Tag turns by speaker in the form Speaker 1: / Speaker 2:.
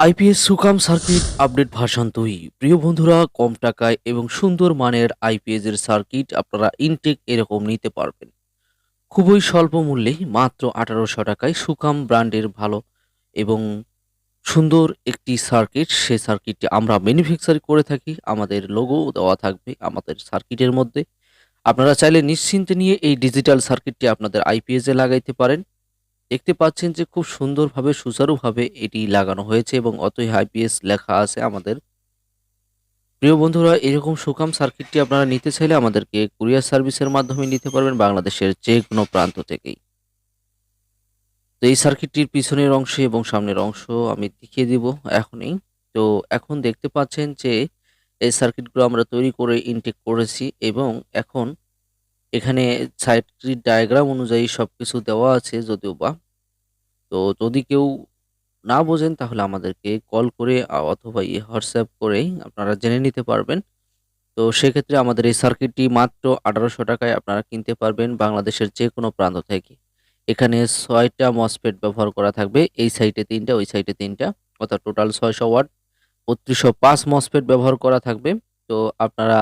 Speaker 1: IPS Sukam circuit update version দুই প্রিয় বন্ধুরা, কম টাকায় এবং সুন্দর মানের আইপিএস এর সার্কিট আপনারা ইনটেক এরকম নিতে পারবেন। খুবই স্বল্প মূল্যে মাত্র আঠারোশো টাকায় সুকাম ব্র্যান্ডের ভালো এবং সুন্দর একটি সার্কিট। সেই সার্কিটটি আমরা ম্যানুফ্যাকচার করে থাকি, আমাদের লোগো দেওয়া থাকবে আমাদের সার্কিটের মধ্যে। আপনারা চাইলে নিশ্চিন্তে নিয়ে এই ডিজিটাল সার্কিটটি আপনাদের আইপিএস এ লাগাইতে পারেন। দেখতে পাচ্ছেন যে খুব সুন্দরভাবে, সুচারুভাবে এটি লাগানো হয়েছে এবং অতই আইপিএস লেখা আছে আমাদের। প্রিয় বন্ধুরা, এরকম সুকাম সার্কিটটি আপনারা নিতে চাইলে আমাদেরকে কুরিয়ার সার্ভিসের মাধ্যমে নিতে পারবেন বাংলাদেশের যে কোনো প্রান্ত থেকেই। তো এই সার্কিটটির পিছনের অংশ এবং সামনের অংশ আমি দেখিয়ে দিব এখনই। তো এখন দেখতে পাচ্ছেন যে এই সার্কিটগুলো আমরা তৈরি করে ইনটেক করেছি এবং এখন এখানে সার্কিট ডায়াগ্রাম অনুযায়ী সব কিছু দেওয়া আছে যদিও বা তো যদি কেউ না বোঝেন তাহলে আমাদেরকে কল করে অথবা ইয়ে হোয়াটসঅ্যাপ করেই আপনারা জেনে নিতে পারবেন। তো সেক্ষেত্রে আমাদের এই সার্কিটটি মাত্র আঠারোশো টাকায় আপনারা কিনতে পারবেন বাংলাদেশের যে কোনো প্রান্ত থেকে। এখানে ৬ টা মসফেট ব্যবহার করা থাকবে। এই সাইডে তিনটা, ওই সাইডে তিনটা, অর্থাৎ টোটাল ৬০০ ওয়াট ৩২০৫ মসফেট ব্যবহার করা থাকবে। তো আপনারা